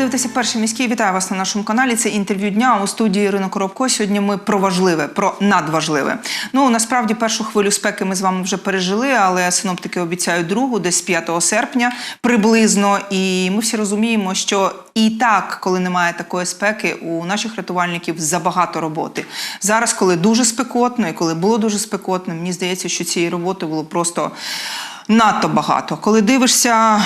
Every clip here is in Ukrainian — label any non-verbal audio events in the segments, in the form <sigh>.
дивитеся перший міський. Вітаю вас на нашому каналі. Це інтерв'ю дня у студії Ірина Коробко. Сьогодні ми про важливе, про надважливе. Ну насправді першу хвилю спеки ми з вами вже пережили, але синоптики обіцяють другу, десь 5 серпня приблизно. І ми всі розуміємо, що і так, коли немає такої спеки, у наших рятувальників забагато роботи. Зараз, коли дуже спекотно, і коли було дуже спекотно, мені здається, що цієї роботи було просто. Надто багато. Коли дивишся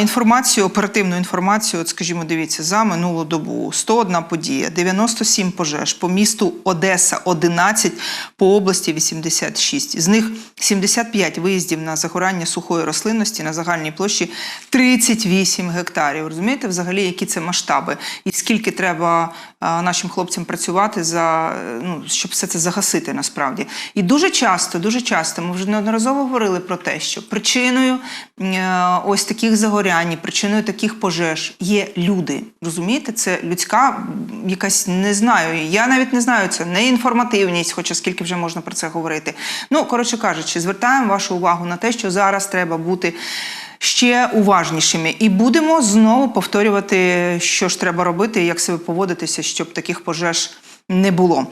інформацію, оперативну інформацію, от скажімо, дивіться, за минулу добу 101 подія, 97 пожеж, по місту Одеса 11, по області 86. З них 75 виїздів на загорання сухої рослинності на загальній площі 38 гектарів. Розумієте, взагалі, які це масштаби? І скільки треба нашим хлопцям працювати, за, ну, щоб все це загасити насправді. І дуже часто, дуже часто, ми вже неодноразово говорили про те, що причиною е, ось таких загорянь, причиною таких пожеж є люди. Розумієте, це людська якась не знаю. Я навіть не знаю, це не інформативність, хоча скільки вже можна про це говорити. Ну, коротше кажучи, звертаємо вашу увагу на те, що зараз треба бути. Ще уважнішими, і будемо знову повторювати, що ж треба робити, і як себе поводитися, щоб таких пожеж не було.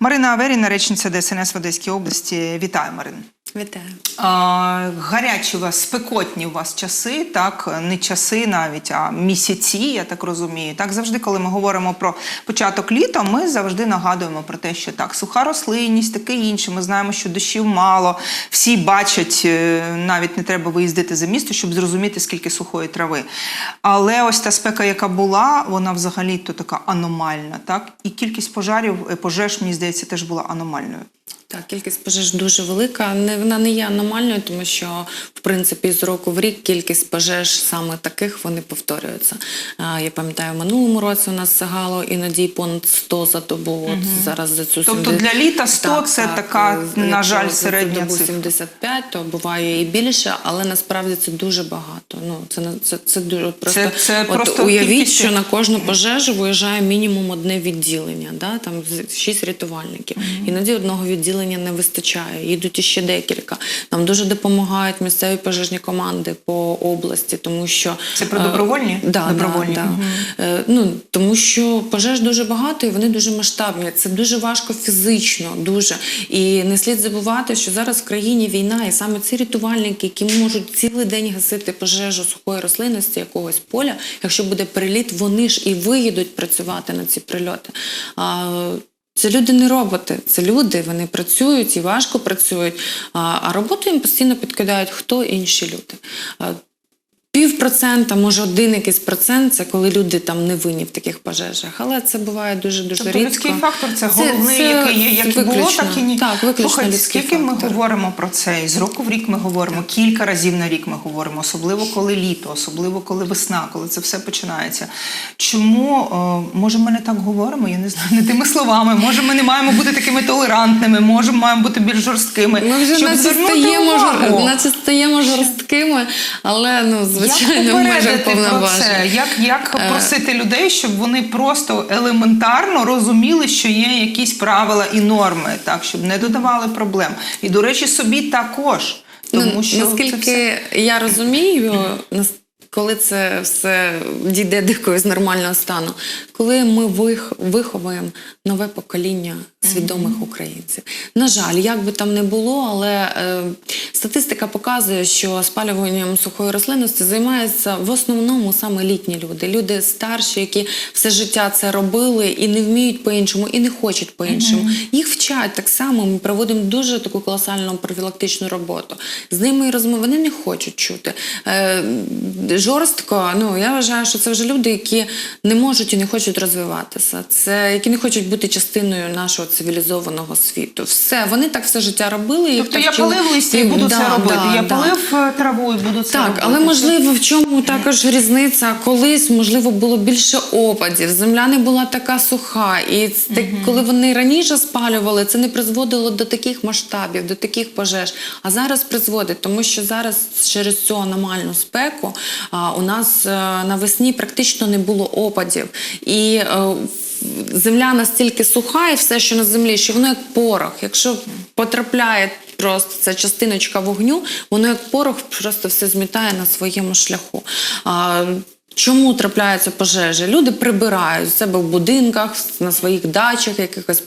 Марина Аверіна, речниця ДСНС в Одеській області. Вітаю, Марин. Вітаю. А, гарячі у вас, спекотні у вас часи, так не часи навіть, а місяці, я так розумію. Так завжди, коли ми говоримо про початок літа, ми завжди нагадуємо про те, що так, суха рослинність, таке інше. Ми знаємо, що дощів мало. Всі бачать, е, навіть не треба виїздити за місто, щоб зрозуміти, скільки сухої трави. Але ось та спека, яка була, вона взагалі то така аномальна. Так, і кількість пожарів, е, пожеж, мені здається, теж була аномальною. Так, кількість пожеж дуже велика. Не вона не є аномальною, тому що в принципі з року в рік кількість пожеж саме таких вони повторюються. А, Я пам'ятаю, в минулому році у нас сягало іноді понад 100 за добу. От зараз за цю Тобто 70 для літа 100 це така, е, на жаль, середня добу цифра. 75, то буває і більше, але насправді це дуже багато. Ну це це, це дуже просто. Це- це от просто уявіть, кількість- що на кожну пожежу виїжджає мінімум одне відділення, да? там шість рятувальників. Іноді одного відділення не вистачає, їдуть іще декілька. Нам дуже допомагають місцеві пожежні команди по області, тому що Це про е, добровольні? Да, Добровольні, Да, да. Е, ну, тому що пожеж дуже багато і вони дуже масштабні. Це дуже важко фізично, дуже. І не слід забувати, що зараз в країні війна, і саме ці рятувальники, які можуть цілий день гасити пожежу сухої рослинності якогось поля, якщо буде приліт, вони ж і виїдуть працювати на ці прильоти. А, це люди не роботи, це люди, вони працюють і важко працюють, а, роботу їм постійно підкидають хто інші люди. Пів процента, може один якийсь процент, це коли люди там не винні в таких пожежах. Але це буває дуже дуже Тобто рідко. людський фактор це головний, це який є, як і було, так і ні. Так, виключно Слухайте, людський скільки ми говоримо про це, і з року в рік ми говоримо, кілька разів на рік ми говоримо, особливо коли літо, особливо коли весна, коли це все починається. Чому е, може ми не так говоримо? Я не знаю, не тими словами. Може, ми не маємо бути такими толерантними, може, ми маємо бути більш жорсткими. Ми вже щоб наче стаємо, наче стаємо жорсткими, але ну звичайно як в межах повноважень. Як, як Е. просити людей, щоб вони просто елементарно розуміли, що є якісь правила і норми, так щоб не додавали проблем. І до речі, собі також. Тому ну, що це наскільки все- я розумію, коли це все дійде до якогось нормального стану, коли ми вих, виховуємо нове покоління свідомих українців. На жаль, як би там не було, але е, статистика показує, що спалюванням сухої рослинності займаються в основному саме літні люди. Люди старші, які все життя це робили і не вміють по-іншому, і не хочуть по-іншому. Їх вчать так само. Ми проводимо дуже таку колосальну профілактичну роботу. З ними розмови вони не хочуть чути. Е, жорстко, ну я вважаю, що це вже люди, які не можуть і не хочуть розвиватися. Це які не хочуть бути частиною нашого цивілізованого світу. Все, вони так все життя робили. їх Тобто так я вчили. полив листя і буду Да, це робити. да, я да. полив е, траву і буду це Так, робити. але можливо в чому також різниця? Колись можливо було більше опадів, земля не була така суха, і так, коли вони раніше спалювали, це не призводило до таких масштабів, до таких пожеж. А зараз призводить, тому що зараз через цю аномальну спеку а, у нас е, навесні практично не було опадів. І е, в- земля настільки суха, і все, що на землі, що воно як порох. Якщо потрапляє просто ця частиночка вогню, воно як порох просто все змітає на своєму шляху. А, Чому трапляються пожежі? Люди прибирають себе в будинках, на своїх дачах, якихось.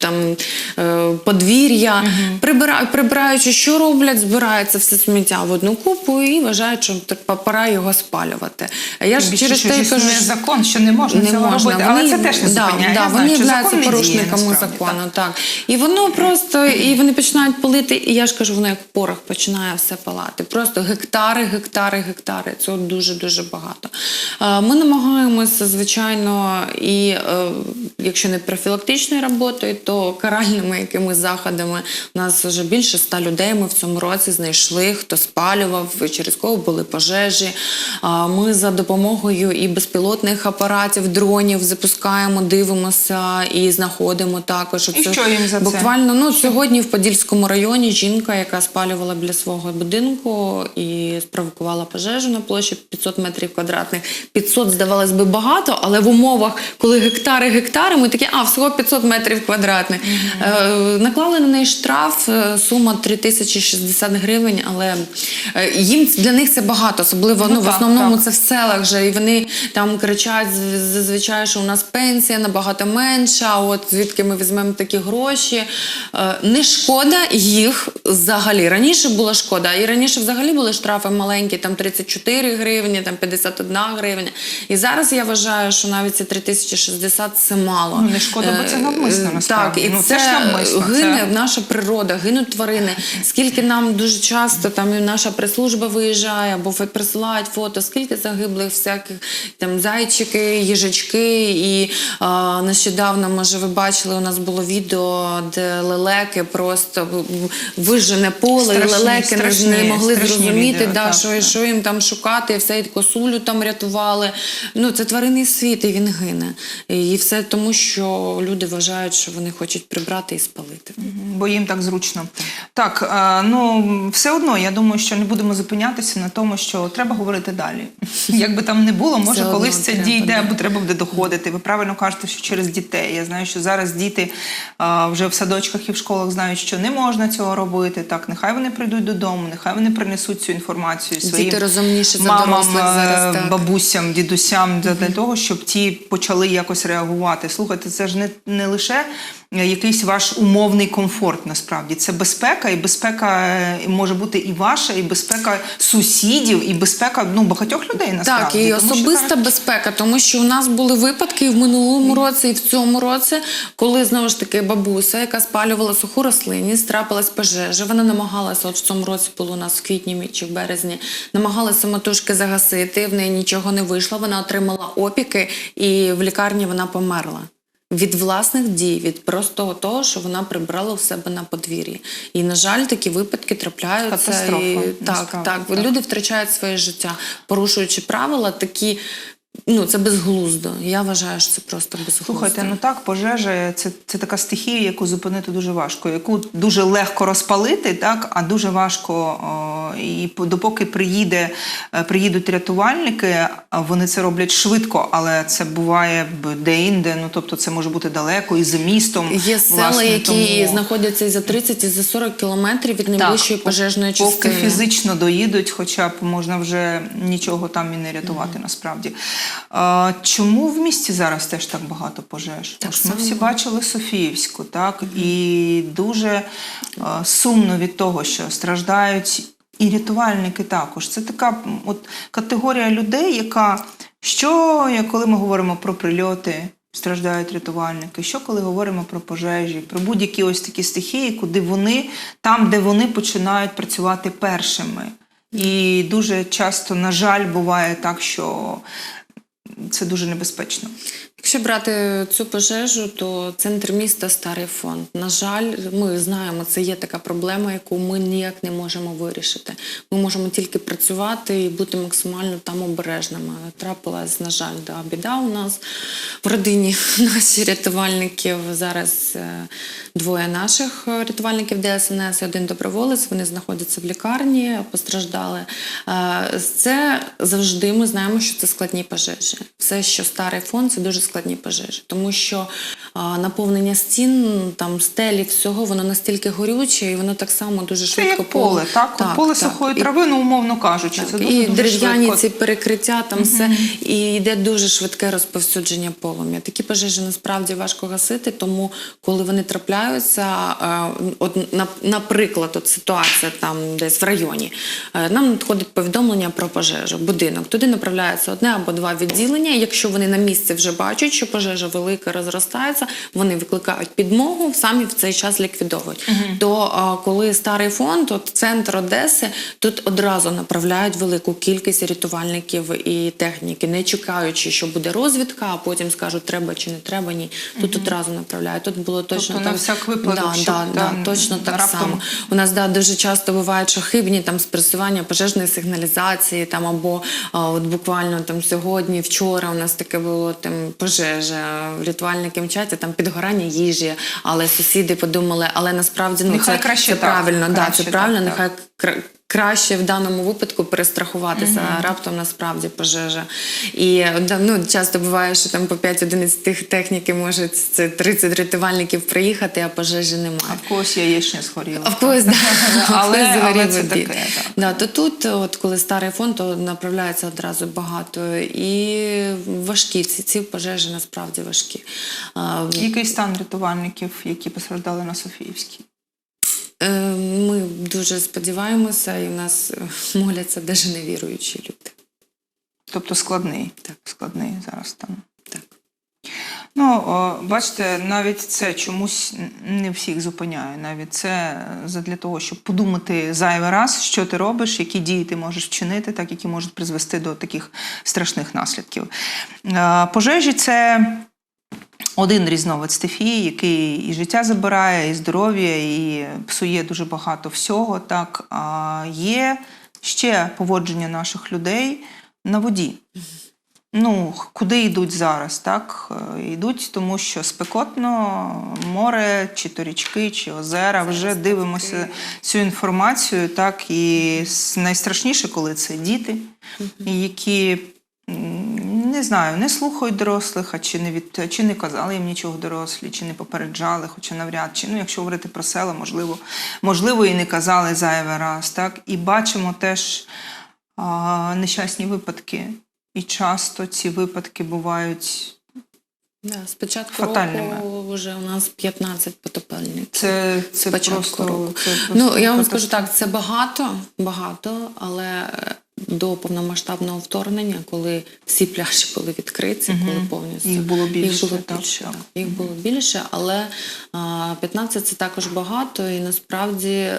Там е, подвір'я прибирають, прибираючи, що роблять, збирається все сміття в одну купу і вважають, що так пора його спалювати. Я ж Більше, через те кажу, що- закон, що не можна не цього можна. робити. Але це теж не да, зупиняє. Да, вони являються не діє, порушниками закону. так. Так. І воно просто, і вони починають палити, і я ж кажу, воно як порох починає все палати. Просто гектари, гектари, гектари. Цього дуже-дуже багато. Е, Ми намагаємося, звичайно, і е, якщо не профілактичною роботою, то каральними якимись заходами. У нас вже більше ста людей ми в цьому році знайшли, хто спалював, через кого були пожежі. Ми за допомогою і безпілотних апаратів, дронів запускаємо, дивимося і знаходимо також. І що їм за це? Буквально ну сьогодні в Подільському районі жінка, яка спалювала біля свого будинку і спровокувала пожежу на площі 500 метрів квадратних. 500, здавалось би, багато, але в умовах, коли гектари гектари, ми такі, а всього 500 метрів квадратних. Е, наклали на неї штраф, е, сума 3060 гривень, але е, їм для них це багато, особливо Ну ну, в основному так. це в селах вже, і вони там кричать зазвичай, що у нас пенсія набагато менша. От звідки ми візьмемо такі гроші. Е, Не шкода їх взагалі. Раніше була шкода, і раніше взагалі були штрафи маленькі, там 34 гривні, там 51 гривня. І зараз я вважаю, що навіть ці 3060 це мало. Ну, не шкода, бо це навмисно, насправді. Так, і Ну, це, це ж навмисно, гине це- наша природа, гинуть тварини. Скільки нам дуже часто там і наша прес-служба виїжджає або присилають фото, скільки загиблих всяких там зайчики, їжачки. І а, нещодавно, може, ви бачили, у нас було відео, де лелеки просто вижене поле, Страшні, і лелеки страшні, не могли зрозуміти, відео, да, так, що, так. що їм там шукати, і все і косулю там рятували. Ну, це тваринний світ, і він гине. І все тому, що люди вважають, що вони хочуть прибрати і спалити. бо їм так зручно. Так, е, ну все одно, я думаю, що не будемо зупинятися на тому, що треба говорити далі. <laughs> Як би там не було, може Все колись це дійде, або треба буде доходити. Ви правильно кажете, що через дітей. Я знаю, що зараз діти е, вже в садочках і в школах знають, що не можна цього робити. Так, нехай вони прийдуть додому, нехай вони принесуть цю інформацію своїм Діти розумніші мамам, зараз, е, так. бабусям, дідусям для того, щоб ті почали якось реагувати. Слухайте, це ж не, не лише якийсь ваш умовний комфорт, насправді це безпека, і безпека е, може бути і ваша, і безпека сусідів, і безпека ну багатьох людей насправді. Так, і Тому що особиста кажуть, безпека, тому що у нас були випадки і в минулому році, і в цьому році, коли знову ж таки бабуся, яка спалювала суху рослинність, трапилась пожежа. Вона намагалася, от в цьому році було у нас в квітні чи в березні, намагалася самотужки загасити. В неї нічого не вийшло. Вона отримала опіки, і в лікарні вона померла. Від власних дій, від просто того, що вона прибрала у себе на подвір'ї. І, на жаль, такі випадки трапляються. І, так, так, так. Люди втрачають своє життя, порушуючи правила, такі. Ну, це безглуздо. Я вважаю, що це просто безглуздо. Слухайте, ну так, пожежа це, це така стихія, яку зупинити дуже важко, яку дуже легко розпалити, так, а дуже важко. О, і по- допоки приїде, е, приїдуть рятувальники, а вони це роблять швидко, але це буває де-інде. Ну тобто це може бути далеко і за містом. Є села, власне, які тому- знаходяться і за 30, і за 40 кілометрів від найближчої Так, пожежної поки частини. фізично доїдуть, хоча б можна вже нічого там і не рятувати насправді. А, чому в місті зараз теж так багато пожеж? Так Ось ми всі бачили Софіївську, так і дуже а, сумно від того, що страждають. І рятувальники також. Це така от категорія людей, яка що, коли ми говоримо про прильоти, страждають рятувальники, що коли говоримо про пожежі, про будь-які ось такі стихії, куди вони, там, де вони починають працювати першими. І дуже часто, на жаль, буває так, що це дуже небезпечно. Якщо брати цю пожежу, то центр міста старий фонд. На жаль, ми знаємо, це є така проблема, яку ми ніяк не можемо вирішити. Ми можемо тільки працювати і бути максимально там обережними. Трапилась, на жаль, да, біда у нас в родині <laughs> наші рятувальників. Зараз е, двоє наших рятувальників ДСНС і один доброволець. Вони знаходяться в лікарні, постраждали. Е, Це завжди ми знаємо, що це складні пожежі. Все, що старий фонд, це дуже складні складні пожежі, тому що а, наповнення стін, там стелі, всього воно настільки горюче, і воно так само дуже Це швидко як поле, так? так поле так. сухої І- трави, ну умовно кажучи. Це так, дуже, і дуже дерев'яні швидко. ці перекриття, там все і йде дуже швидке розповсюдження полум'я. Такі пожежі насправді важко гасити, тому коли вони трапляються, от наприклад, от ситуація там десь в районі, е, нам надходить повідомлення про пожежу, будинок. Туди направляється одне або два відділення. Якщо вони на місці вже бачать, що пожежа велика розростається, вони викликають підмогу, самі в цей час ліквідовують. То е, коли старий фонд, от центр Одеси, тут одразу направляють велику кількість рятувальників і техніки, не чекаючи, що буде розвідка, а потім скажуть, треба чи не треба. Ні, тут одразу направляють. Тут було точно Тобто на так. всяк випадок, да, да, да, точно так раптом- само. У нас да, дуже часто бувають що хибні там спресування пожежної сигналізації, там або а, от буквально там сьогодні, вчора у нас таке було там пожежа. Рятувальники мчать, там підгорання їжі, але сусіди подумали, але насправді ну Нехай це, краще це так, правильно. да, краще це правильно, так, нехай Краще в даному випадку перестрахуватися, а раптом насправді пожежа. І ну, часто буває, що там по 5 одиниць тих техніки може це 30 рятувальників приїхати, а пожежі немає. А в когось яєчня згоріла. А в когось, да. Але- <laughs> але це таке, так. Да, то тут, от коли старий фонд, то направляється одразу багато. І важкі ці, ці пожежі насправді важкі. Який стан рятувальників, які постраждали на Софіївській? Е, Ми дуже сподіваємося, і в нас е, моляться навіть невіруючі люди. Тобто складний. Так. Складний зараз стан. Так. Ну, о, бачите, навіть це чомусь не всіх зупиняє. Навіть це для того, щоб подумати зайвий раз, що ти робиш, які дії ти можеш вчинити, так які можуть призвести до таких страшних наслідків. Е, Пожежі це один різновид стихії, який і життя забирає, і здоров'я, і псує дуже багато всього. Так а є ще поводження наших людей на воді. Ну, куди йдуть зараз? Так? Е, Йдуть, тому що спекотно море, чи то річки, чи озера. Вже дивимося цю інформацію. Так? І найстрашніше, коли це діти, які не знаю, не слухають дорослих, а чи не від чи не казали їм нічого дорослі, чи не попереджали, хоча навряд чи. Ну, якщо говорити про села, можливо, можливо, і не казали зайвий раз. Так? І бачимо теж а, нещасні випадки. І часто ці випадки бувають. Да, з початку Фатальними. року вже у нас 15 потопельників. Це, це з початку просто, року. Це просто Ну, я вам скажу так, це багато, багато, але е, до повномасштабного вторгнення, коли всі пляжі були відкриті, коли повністю Їх було більше, їх було більше, так. так. їх було більше, але а, 15 це також багато, і насправді.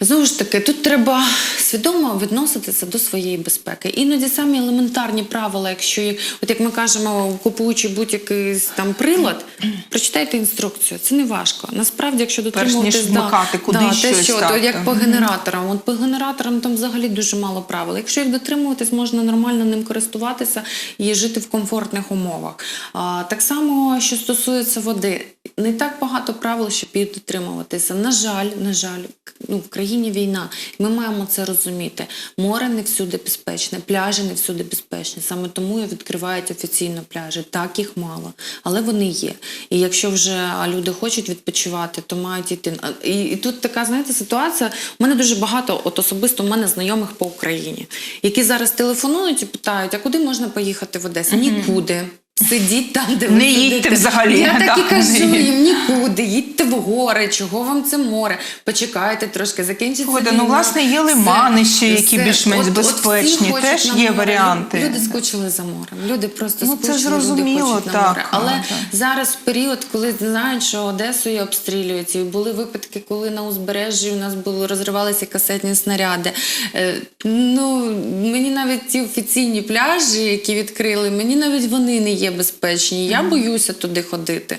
Знову ж таки, тут треба свідомо відноситися до своєї безпеки. Іноді самі елементарні правила, якщо от як ми кажемо, купуючи будь-який там прилад, прочитайте інструкцію. Це не важко. Насправді, якщо дотримуватись вмикати куди те, щось, що, так, то, як так. по генераторам. От по генераторам там взагалі дуже мало правил. Якщо їх дотримуватись, можна нормально ним користуватися і жити в комфортних умовах. А, так само, що стосується води, не так багато правил, щоб їх дотримуватися. На жаль, на жаль, ну, в країні війна. Ми маємо це розуміти. Море не всюди безпечне, пляжі не всюди безпечні. Саме тому і відкривають офіційно пляжі. Так їх мало, але вони є. І якщо вже люди хочуть відпочивати, то мають йти. І, і тут така, знаєте, ситуація. У мене дуже багато, от особисто в мене знайомих по Україні, які зараз телефонують і питають, а куди можна поїхати в Одесі? Нікуди. Сидіть там, де ви Не їдьте взагалі, Я так і кажу їм нікуди, їдьте в гори, чого вам це море? Почекайте трошки, закінчиться Слухайте, ну, власне, є лимани ще, які більш-менш безпечні, теж є варіанти. Люди скучили за морем. Люди просто Ну, це зрозуміло, люди хочуть на так, море. Але так. зараз в період, коли знають, що Одесою обстрілюють, і були випадки, коли на узбережжі у нас були розривалися касетні снаряди. Е, ну мені навіть ті офіційні пляжі, які відкрили, мені навіть вони не є безпечні. Я боюся туди ходити.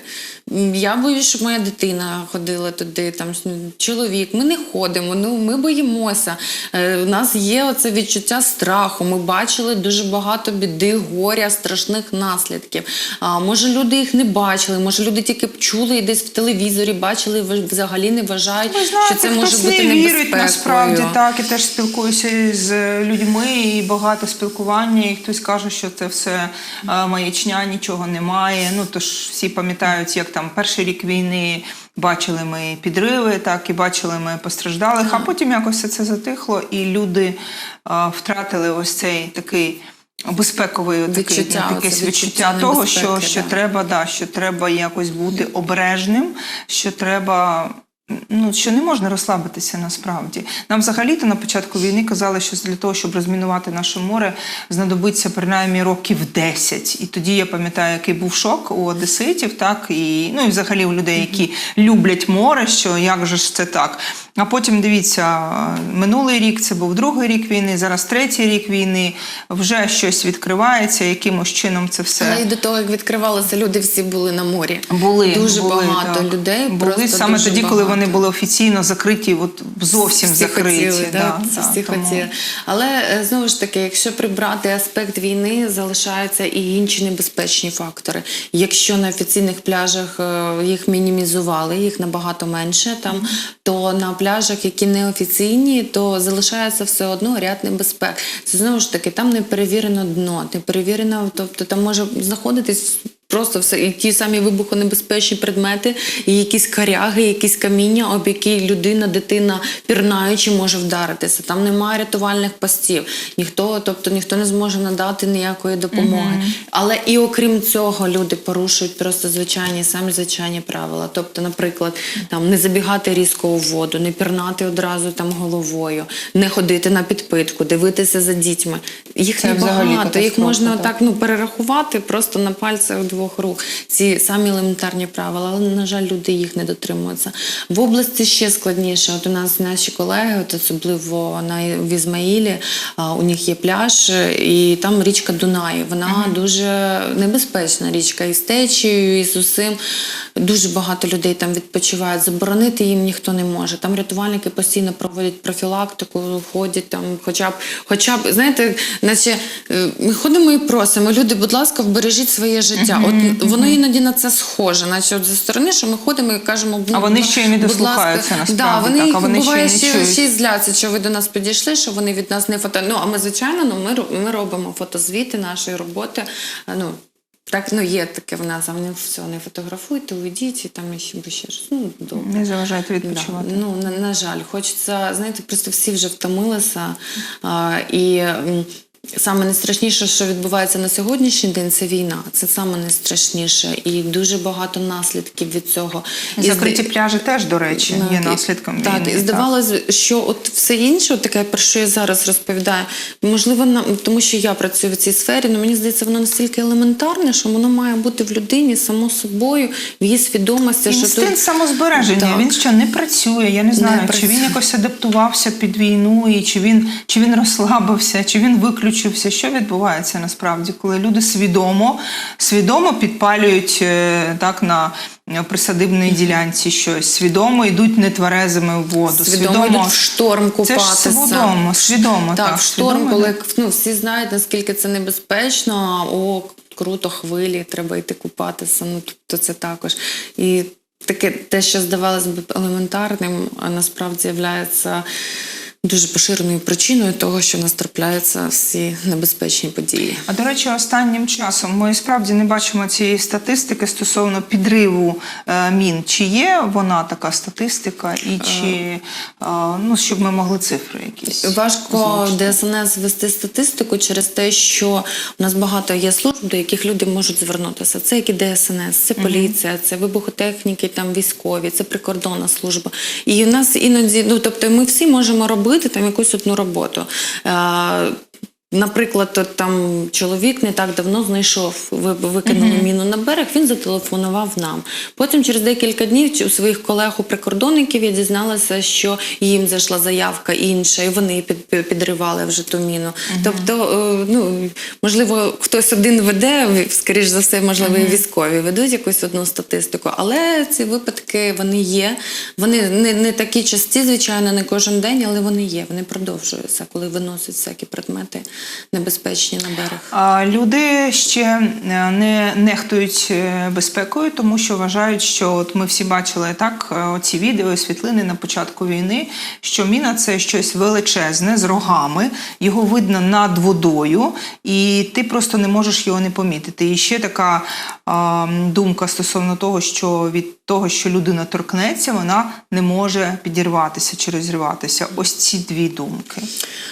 Я боюсь, щоб моя дитина ходила туди, там чоловік. Ми не ходимо, ну ми боїмося. Е, у нас є оце відчуття страху. Ми бачили дуже багато біди, горя, страшних наслідків. А може, люди їх не бачили, може, люди тільки б чули і десь в телевізорі бачили, взагалі не вважають, Ви знаєте, що це може хтось бути не вірить насправді так, і теж спілкуюся з людьми, і багато спілкування, і хтось каже, що це все е, маячня, нічого немає. Ну тож всі пам'ятають, як там перший рік війни бачили ми підриви, так і бачили ми постраждалих, а потім якось все це затихло, і люди а, втратили ось цей такий. Безпековий такий, Відчуття, ну, якесь відчуття того, що, що да. треба, да, що треба якось бути обережним, що треба. Ну, що не можна розслабитися насправді. Нам взагалі-то на початку війни казали, що для того, щоб розмінувати наше море, знадобиться принаймні років 10. І тоді я пам'ятаю, який був шок у одеситів, так і ну і взагалі у людей, які люблять море, що як же ж це так. А потім дивіться, минулий рік це був другий рік війни, зараз третій рік війни. Вже щось відкривається, якимось чином це все. Але і до того, як відкривалося, люди всі були на морі. Були дуже були, багато так. людей. були саме тоді, коли вони багато. були офіційно закриті, от зовсім всі закриті. хотіли, да, да, да, всі тому- хотіли. Але е, знову ж таки, якщо прибрати аспект війни, залишаються і інші небезпечні фактори. Якщо на офіційних пляжах е, їх мінімізували, їх набагато менше там, то на пляжах, які не офіційні, то залишається все одно ряд небезпек. Це знову ж таки, там не перевірено дно, не перевірено, тобто там може знаходитись. Просто все і ті самі вибухонебезпечні предмети, і якісь каряги, якісь каміння, об які людина, дитина пірнаючи може вдаритися. Там немає рятувальних постів. Ніхто, тобто ніхто не зможе надати ніякої допомоги. Але і окрім цього, люди порушують просто звичайні, самі звичайні правила. Тобто, наприклад, там не забігати різко у воду, не пірнати одразу там головою, не ходити на підпитку, дивитися за дітьми. Їх Це небагато, їх можна так. так ну перерахувати просто на пальцях двох рук. Ці самі елементарні правила, але на жаль, люди їх не дотримуються. В області ще складніше. От у нас наші колеги, от особливо на в Ізмаїлі, у них є пляж, і там річка Дунай. Вона дуже небезпечна річка і з течією, і з усім. Дуже багато людей там відпочивають. Заборонити їм ніхто не може. Там рятувальники постійно проводять профілактику, ходять там, хоча б, хоча б, знаєте, наче е, ми ходимо і просимо, люди, будь ласка, вбережіть своє життя. От воно іноді на це схоже, наче от зі сторони, що ми ходимо і кажемо, ну, А вони ще й не будь дослухаються, насправді, Да, вони так, а вони буває ще й не ще, ще й зляться, що ви до нас підійшли, що вони від нас не фото. Ну а ми звичайно, ну ми ми робимо фотозвіти нашої роботи. Ну так ну є таке в нас, а вони все не фотографуйте, уйдіть і там ще ще щось. Ну добре. Не заважайте Да, відпочивати. ну на, на жаль, хочеться, знаєте, просто всі вже втомилися. А, і саме найстрашніше, що відбувається на сьогоднішній день, це війна. Це саме найстрашніше. І дуже багато наслідків від цього. І Закриті пляжі теж, до речі, Ну, є наслідком Так, війни. і здавалось, що от все інше, от таке, про що я зараз розповідаю, можливо, нам, тому що я працюю в цій сфері, але мені здається, воно настільки елементарне, що воно має бути в людині само собою, в її свідомості. що Інстинкт тут... самозбереження. Так. Він що не працює. Я не знаю, чи працює. він якось адаптувався під війну, і чи він чи він розслабився, чи він виключився. Що відбувається насправді, коли люди свідомо свідомо підпалюють е, так на присадибній ділянці щось, свідомо йдуть нетверезими в воду, Свідомо йдуть в шторм Це купатися. ж свідомо, свідомо. Так, так в шторм, свідомо, коли ну, всі знають, наскільки це небезпечно, о, круто, хвилі, треба йти купатися. Ну, тобто це також. І таке, те, що здавалось би елементарним, а насправді являється дуже поширеною причиною того, що в нас трапляються всі небезпечні події. А до речі, останнім часом ми справді не бачимо цієї статистики стосовно підриву е, мін. Чи є вона така статистика, і чи е, ну щоб ми могли цифри якісь Важко? ДСНС вести статистику через те, що у нас багато є служб, до яких люди можуть звернутися. Це як і ДСНС, це поліція, це вибухотехніки, там військові, це прикордонна служба. І у нас іноді, ну тобто, ми всі можемо робити там якусь одну роботу. Наприклад, от там чоловік не так давно знайшов, ви- викинули міну на берег, він зателефонував нам. Потім, через декілька днів, у своїх колег у прикордонників я дізналася, що їм зайшла заявка інша, і вони під, під- підривали вже ту міну. Тобто, е, ну можливо, хтось один веде, скоріш за все, можливо, і військові ведуть якусь одну статистику. Але ці випадки вони є. Вони не, не такі часті, звичайно, не кожен день, але вони є. Вони продовжуються, коли виносять всякі предмети небезпечні на берег. Люди ще е, не нехтують е, безпекою, тому що вважають, що от ми всі бачили так е, оці відео, світлини на початку війни, що міна це щось величезне з рогами, його видно над водою, і ти просто не можеш його не помітити. І ще така думка стосовно того, що від того, що людина торкнеться, вона не може підірватися чи розірватися. Ось ці дві думки.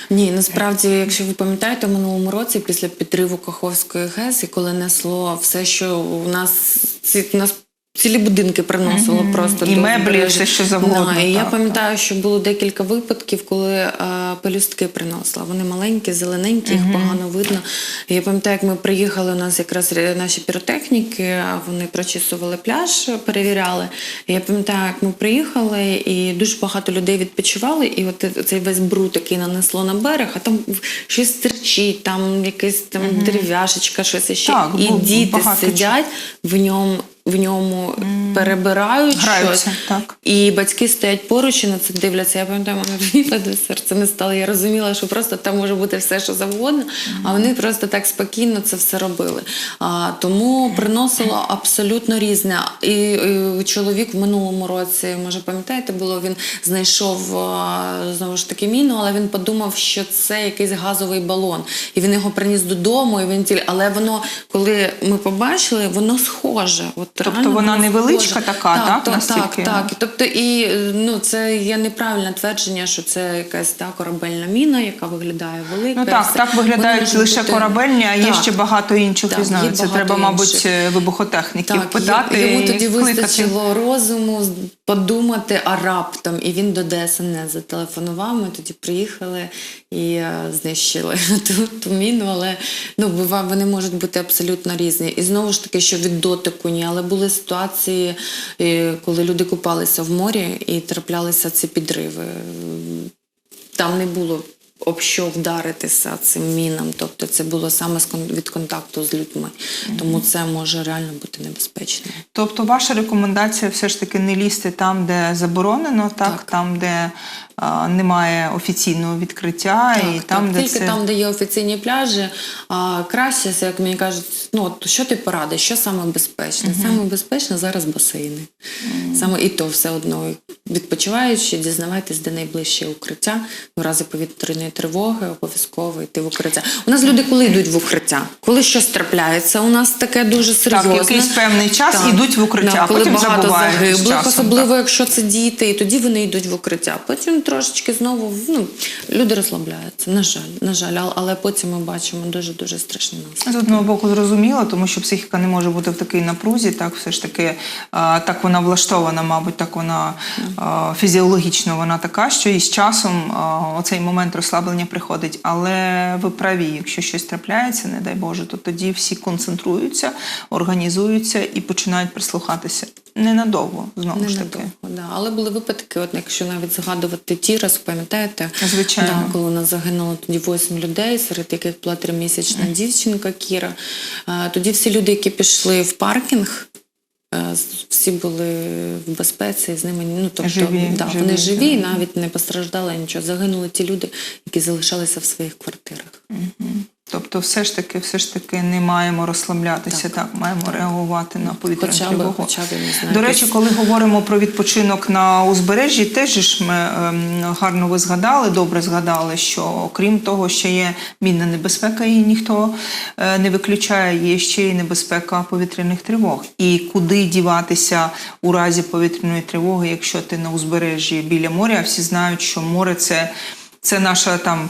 Ні, насправді, якщо ви пам'ятаєте, в минулому році після підриву Каховської ГЕС, і коли несло все, що у нас ці у нас. Цілі будинки приносило Мгм. просто І до меблі, все, що завгодно, Да, і я пам'ятаю, що було декілька випадків, коли е, пелюстки приносила. Вони маленькі, зелененькі, їх погано видно. І я пам'ятаю, як ми приїхали, у нас якраз наші піротехніки, вони прочісували пляж, перевіряли. І я пам'ятаю, як ми приїхали, і дуже багато людей відпочивали, і от цей весь бруд, який нанесло на берег, а там щось терчить, там якась там дерев'яшечка, щось іще. Так, і діти багато сидять в ньому. В ньому перебирають Граються, щось, так. і батьки стоять поруч і на це дивляться. Я пам'ятаю, мене ледве серце не стало. Я розуміла, що просто там може бути все, що завгодно, а вони просто так спокійно це все робили. А, тому приносило абсолютно різне. І, і чоловік в минулому році, може пам'ятаєте, було він знайшов знову ж таки міну, але він подумав, що це якийсь газовий балон, і він його приніс додому. І він тіль... але воно, коли ми побачили, воно схоже. От Тобто вона невеличка така, так, то- настільки? так, так. Тобто, і е, ну це є неправильне твердження, що це якась та корабельна міна, яка виглядає велика. Ну так, так виглядають можуть лише бути- корабельні, а є Так. ще багато інших Так, різновидів. Це треба, мабуть, інших. вибухотехніків Так, питати. йому і тоді скликати. вистачило розуму подумати, а раптом. І він до ДСНС зателефонував. Ми тоді приїхали і е, знищили <laughs> ту, ту міну. Але ну, бува, вони можуть бути абсолютно різні. І знову ж таки, що від дотику ні, але були ситуації, е, коли люди купалися в морі і траплялися ці підриви. Там не було. Об що вдаритися цим мінам, тобто це було саме від контакту з людьми, тому це може реально бути небезпечно. Тобто ваша рекомендація все ж таки не лізти там, де заборонено, так, Так. там, де а, немає офіційного відкриття, і там, так. де Тільки це... там, де є офіційні пляжі, а, краще, як мені кажуть, ну от що ти порадиш, що саме безпечне? Саме безпечне зараз басейни. Саме і то все одно відпочиваючи, дізнавайтесь, де найближче укриття. В разі повітряної тривоги обов'язково йти в укриття. У нас люди, коли йдуть в укриття, коли щось трапляється, у нас таке дуже серйозне. якийсь певний час Так. ідуть в укриття, Да, а коли потім багато забувають з загиблих, часом, особливо так. якщо це діти, і тоді вони йдуть в укриття. Потім трошечки знову ну, люди розслабляються. На жаль, на жаль, але- потім ми бачимо дуже дуже страшні наслідки. З одного боку зрозуміло, тому що психіка не може бути в такій напрузі, так все ж таки а, так вона влаштована, мабуть, так вона а, фізіологічно вона така, що і з часом а, оцей момент розслаблення приходить. Але ви праві, якщо щось трапляється, не дай Боже, то тоді всі концентруються, організуються і починають прислухатися. Ненадовго, знову ж таки. Ненадовго, да. Але були випадки, от якщо навіть згадувати Тірас, пам'ятаєте, Звичайно. Да, коли у нас загинуло тоді 8 людей, серед яких була тримісячна дівчинка Кіра. А, Тоді всі люди, які пішли в паркінг, всі були в безпеці, з ними ну тобто Живі, да, живі, вони живі, так. навіть не постраждали нічого. Загинули ті люди, які залишалися в своїх квартирах. Тобто, все ж таки, все ж таки не маємо розслаблятися, так, маємо реагувати на повітряну Хоча тривогу. хоча б не знаю. До речі, коли говоримо про відпочинок на узбережжі, теж ж ми ем, гарно ви згадали, добре згадали, що окрім того, що є мінна небезпека, її ніхто е, не виключає, є ще й небезпека повітряних тривог. І куди діватися у разі повітряної тривоги, якщо ти на узбережжі біля моря, всі знають, що море це. Це наша там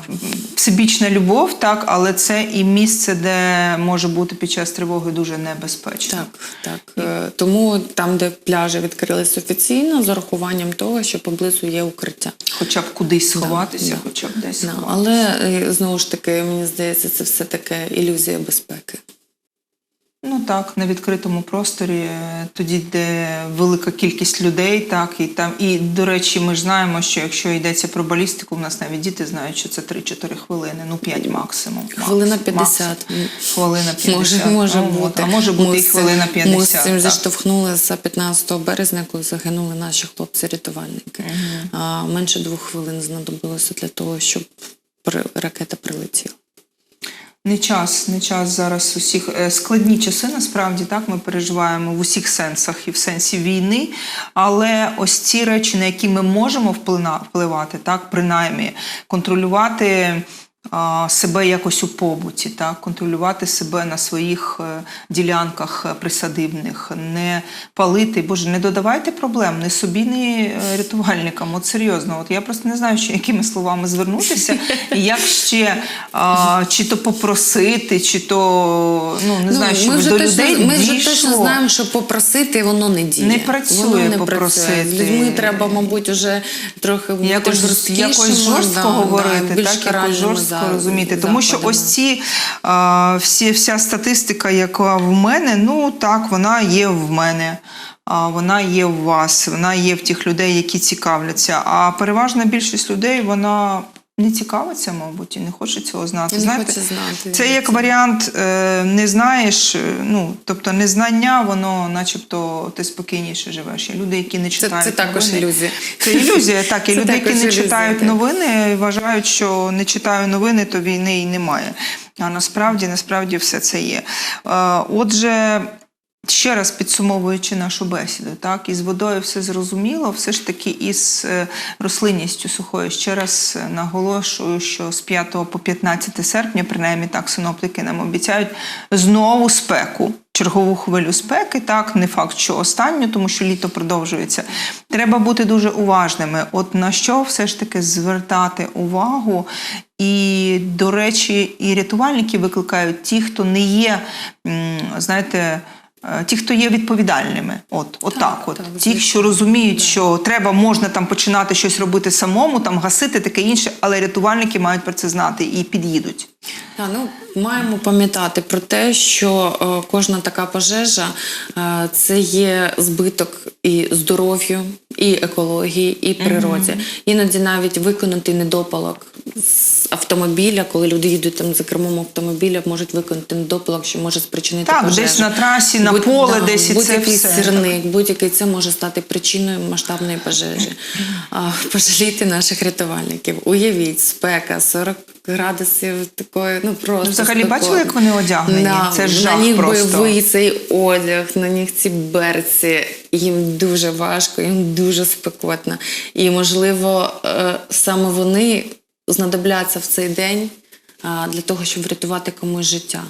всебічна любов, так, але це і місце, де може бути під час тривоги дуже небезпечно. Так, так. Е, Тому там, де пляжі відкрились офіційно, з урахуванням того, що поблизу є укриття. Хоча б кудись сховатися, да. хоча б десь Да, сховатися. але е, знову ж таки, мені здається, це все таке ілюзія безпеки. Ну так, на відкритому просторі, е, тоді, де велика кількість людей, так і там. І до речі, ми ж знаємо, що якщо йдеться про балістику, в нас навіть діти знають, що це 3-4 хвилини, ну 5 максимум. Хвилина максимум, 50. максимум. Хвилина 50. Може, може Ну, бути. А може бути Ми і хвилина 50. Ми з цим так. зіштовхнулися 15 березня, коли загинули наші хлопці-рятувальники. А, менше двох хвилин знадобилося для того, щоб ракета прилетіла. Не час, не час зараз усіх е, складні часи. Насправді так ми переживаємо в усіх сенсах і в сенсі війни. Але ось ці речі, на які ми можемо вплина- впливати, так принаймні контролювати. Себе якось у побуті, так, контролювати себе на своїх е, ділянках е, присадибних, не палити, боже, не додавайте проблем, не собі, не е, рятувальникам. От серйозно, от я просто не знаю, ще якими словами звернутися, і як ще а, чи то попросити, чи то ну не знаю, щоб ми вже до точно, людей ми вже точно знаємо, що попросити воно не діє. Не працює воно не попросити. Працює. З людьми треба, мабуть, уже трохи Якось, якось жорстко да, говорити, да, більш так, якось каральними жорстко за- розуміти. Тому що ось ці а, всі, вся статистика, яка в мене, ну так, вона є в мене. А вона є в вас, вона є в тих людей, які цікавляться. А переважна більшість людей вона не цікавиться, мабуть, і не хоче цього знати. Не Знаєте, хоче знати. Це як варіант е, не знаєш, е, ну тобто незнання, воно, начебто, ти спокійніше живеш. Є люди, які не читають. це також новини. ілюзія. Це ілюзія, так. І Це люди, які не ілюзія, читають так. новини, вважають, що не читаю новини, то війни і немає. А насправді, насправді все це є. Е, Отже. Ще раз підсумовуючи нашу бесіду, так із водою все зрозуміло, все ж таки із е, рослинністю сухою. Ще раз е, наголошую, що з 5 по 15 серпня, принаймні так синоптики нам обіцяють знову спеку. Чергову хвилю спеки, так не факт, що останню, тому що літо продовжується. Треба бути дуже уважними. От на що все ж таки звертати увагу. І, до речі, і рятувальники викликають ті, хто не є, знаєте, ті, хто є відповідальними. От, от Так, так, от. так, ті, що розуміють, що треба, можна там починати щось робити самому, там гасити, таке інше, але рятувальники мають про це знати і під'їдуть. Та, ну, маємо пам'ятати про те, що е, кожна така пожежа е, це є збиток і здоров'ю, і екології, і природі. Іноді навіть виконати недопалок з автомобіля, коли люди їдуть там за кермом автомобіля, можуть виконати недопалок, що може спричинити Так, пожежу. десь на трасі, на Будь- поле, десь і це будь-який все. сірник, будь-який це може стати причиною масштабної пожежі. <laughs> А, пожалійте наших рятувальників. Уявіть, спека 40 градусів такої, ну просто Взагалі спекотно. бачили, як вони одягнені? На, Це жах на них просто. бойовий цей одяг, на них ці берці. Їм дуже важко, їм дуже спекотно. І, можливо, е, саме вони знадобляться в цей день для того, щоб врятувати комусь життя.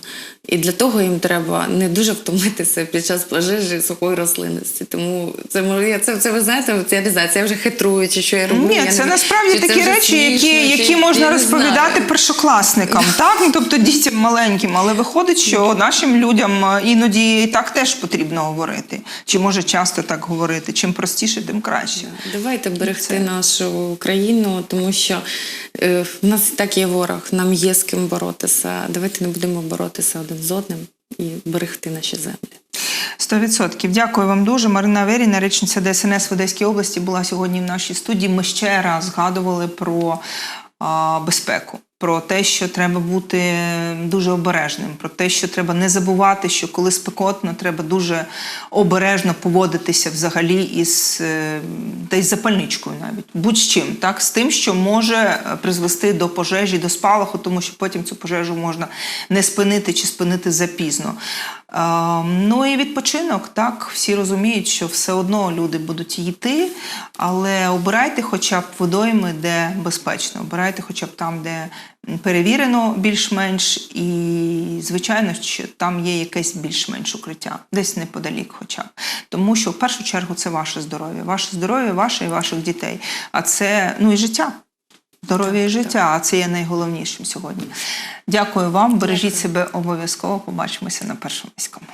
І для того їм треба не дуже втомитися під час пожежі сухої рослинності. Тому це моє, це, це ви знаєте, це я не знаю, це я вже хитрую, чи що я роблю. Ні, я це не- насправді чи такі вже речі, смішно, які, чи- які можна розповідати першокласникам, так? Ну, тобто дітям маленьким. Але виходить, що нашим людям е, іноді так теж потрібно говорити. Чи може часто так говорити? Чим простіше, тим краще. Давайте берегти нашу країну, тому що е, в нас і так є ворог, нам є з ким боротися. Давайте не будемо боротися один з одним і берегти наші землі. Сто відсотків. Дякую вам дуже. Марина Веріна, речниця ДСНС в Одеській області, була сьогодні в нашій студії. Ми ще раз згадували про а, безпеку. Про те, що треба бути дуже обережним, про те, що треба не забувати, що коли спекотно, треба дуже обережно поводитися взагалі із та й запальничкою, навіть будь-з чим, так з тим, що може е, призвести до пожежі, до спалаху, тому що потім цю пожежу можна не спинити чи спинити запізно. Е, Ну і відпочинок, так всі розуміють, що все одно люди будуть йти, але обирайте хоча б водойми, де безпечно, обирайте хоча б там, де перевірено більш-менш, і звичайно, що там є якесь більш-менш укриття, десь неподалік, хоча б тому, що в першу чергу це ваше здоров'я, ваше здоров'я, ваше і ваших дітей. А це ну і життя. Здоров'я і життя, а це є найголовнішим сьогодні. Дякую вам. Бережіть себе обов'язково. Побачимося на першому міському.